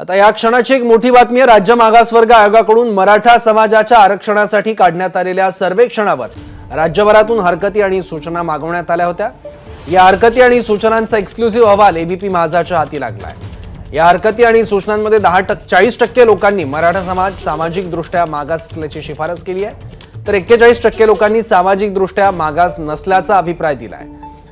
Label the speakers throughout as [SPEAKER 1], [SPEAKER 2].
[SPEAKER 1] आता या क्षणाची एक मोठी बातमी आहे. राज्य मागासवर्ग आयोगाकडून मराठा समाजाच्या आरक्षणासाठी काढण्यात आलेल्या सर्वेक्षणावर राज्यभरातून हरकती आणि सूचना मागवण्यात आल्या होत्या. या हरकती आणि सूचनांचा एक्सक्लुझिव्ह अहवाल एबीपी माझाच्या हाती लागलाय. या हरकती आणि सूचनांमध्ये दहा टक्के चाळीस टक्के लोकांनी मराठा समाज सामाजिकदृष्ट्या मागास असल्याची शिफारस केली आहे. तर एक्केचाळीस टक्के लोकांनी सामाजिकदृष्ट्या मागास नसल्याचा अभिप्राय दिलाय.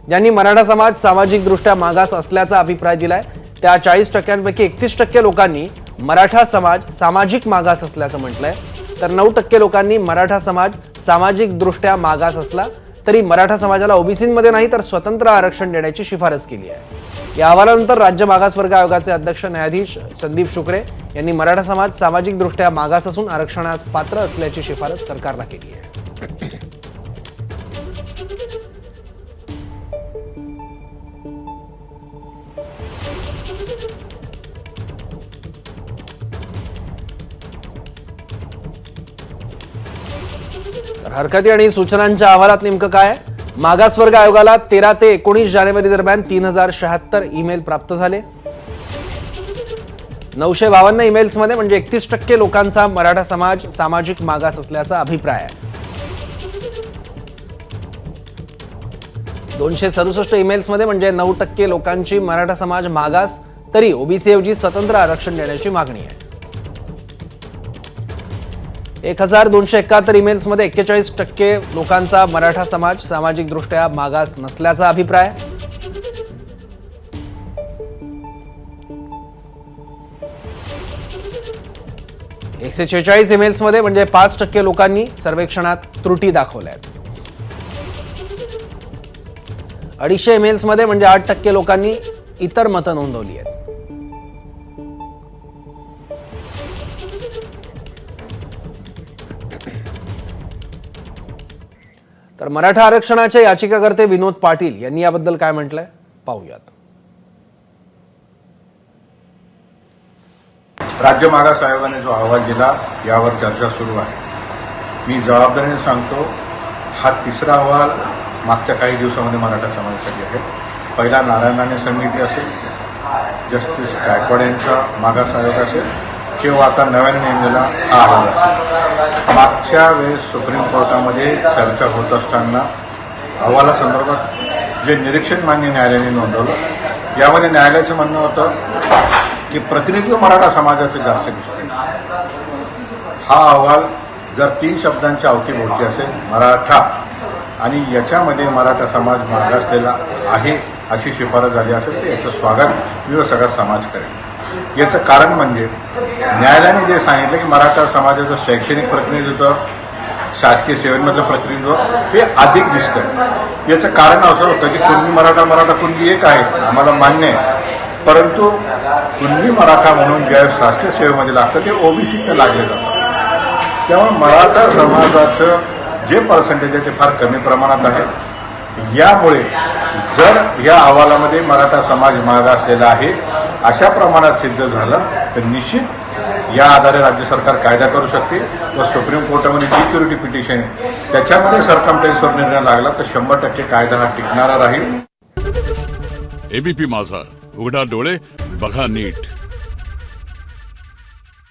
[SPEAKER 1] ज्यांनी मराठा समाज सामाजिकदृष्ट्या मागास असल्याचा अभिप्राय दिलाय त्या चाळीस टक्क्यांपैकी एकतीस टक्के लोकांनी मराठा समाज सामाजिक मागास असल्याचं म्हटलंय. तर नऊ टक्के लोकांनी मराठा समाज सामाजिकदृष्ट्या मागास असला तरी मराठा समाजाला ओबीसीमध्ये नाही तर स्वतंत्र आरक्षण देण्याची शिफारस केली आहे. या अहवालानंतर राज्य मागासवर्ग आयोगाचे अध्यक्ष न्यायाधीश संदीप शुक्रे यांनी मराठा समाज सामाजिकदृष्ट्या मागास असून आरक्षणास पात्र असल्याची शिफारस सरकारला केली आहे. हरकती आणि सूचनांच्या अहवालात नेमकं काय? मागासवर्ग आयोगाला तेरा ते एकोणीस जानेवारी दरम्यान तीन हजार शहात्तर ईमेल प्राप्त झाले. नऊशे बावन्न ईमेल्समध्ये म्हणजे एकतीस टक्के लोकांचा मराठा समाज सामाजिक मागास असल्याचा अभिप्राय आहे. दोनशे सदुसष्ट ईमेल्समध्ये म्हणजे नऊ टक्के लोकांची मराठा समाज मागास तरी ओबीसी ऐवजी स्वतंत्र आरक्षण देण्याची मागणी आहे. एक हजार दोनशे एकाहत्तर ईमेल्समध्ये एक्केचाळीस टक्के लोकांचा मराठा समाज सामाजिकदृष्ट्या मागास नसल्याचा अभिप्राय. एकशे शेहेचाळीस ईमेल्समध्ये म्हणजे पाच टक्के लोकांनी सर्वेक्षणात त्रुटी दाखवल्या आहेत. अडीचशे ईमेल्समध्ये म्हणजे आठ टक्के लोकांनी इतर मतं नोंदवली आहेत. तर मराठा आरक्षणाचे याचिकाकर्ते विनोद पाटील यांनी याबद्दल काय म्हटलंय? पाहूयात.
[SPEAKER 2] राज्य मागास आयोगाने जो अहवाल दिला यावर चर्चा सुरू आहे. मी जबाबदारीने सांगतो हा तिसरा अहवाल मागच्या काही दिवसामध्ये मराठा समाजासाठी आहे पहिला नारायणाने समिती असेल जस्टिस गायकवाड यांचा मागास आयोग असेल किंवा आता नव्याने नेमलेला हा अहवाल असेल. मागच्या वेळेस सुप्रीम कोर्टामध्ये चर्चा होत असताना अहवालासंदर्भात जे निरीक्षण मान्य न्यायालयाने नोंदवलं यामध्ये न्यायालयाचं म्हणणं होतं की प्रतिनिधित्व मराठा समाजाचं जास्त दिसते हा अहवाल जर तीन शब्दांच्या अवतीभोवती असेल मराठा आणि याच्यामध्ये मराठा समाज मागासलेला आहे अशी शिफारस झाली असेल तर याचं स्वागत मी व सगळा समाज करेल याचं कारण म्हणजे न्यायालयाने जे सांगितलं की मराठा समाजाचं शैक्षणिक प्रतिनिधित्व शासकीय सेवेमधलं प्रतिनिधित्व हे अधिक दिसतं याचं कारण असं होतं की कुणबी मराठा मराठा कुणबी एक आहे आम्हाला मान्य आहे. परंतु कुणबी मराठा म्हणून ज्या शासकीय सेवेमध्ये लागतं ते ओबीसीनं लागले जातं. त्यामुळे मराठा समाजाचं जे पर्सेंटेज आहे ते फार कमी प्रमाणात आहे. यामुळे जर या अहवालामध्ये मराठा समाज मागासलेला आहे अशा प्रमाणात सिद्ध झालं तर निश्चित या आधारे राज्य सरकार कायदा करू शकते व सुप्रीम कोर्टामध्ये जी क्युरिटी पिटिशन त्याच्यामध्ये सरकमटेन्सवर निर्णय लागला तर शंभर टक्के कायदा हा टिकणारा राहील.
[SPEAKER 3] एबीपी माझा उघडा डोळे बघा नीट.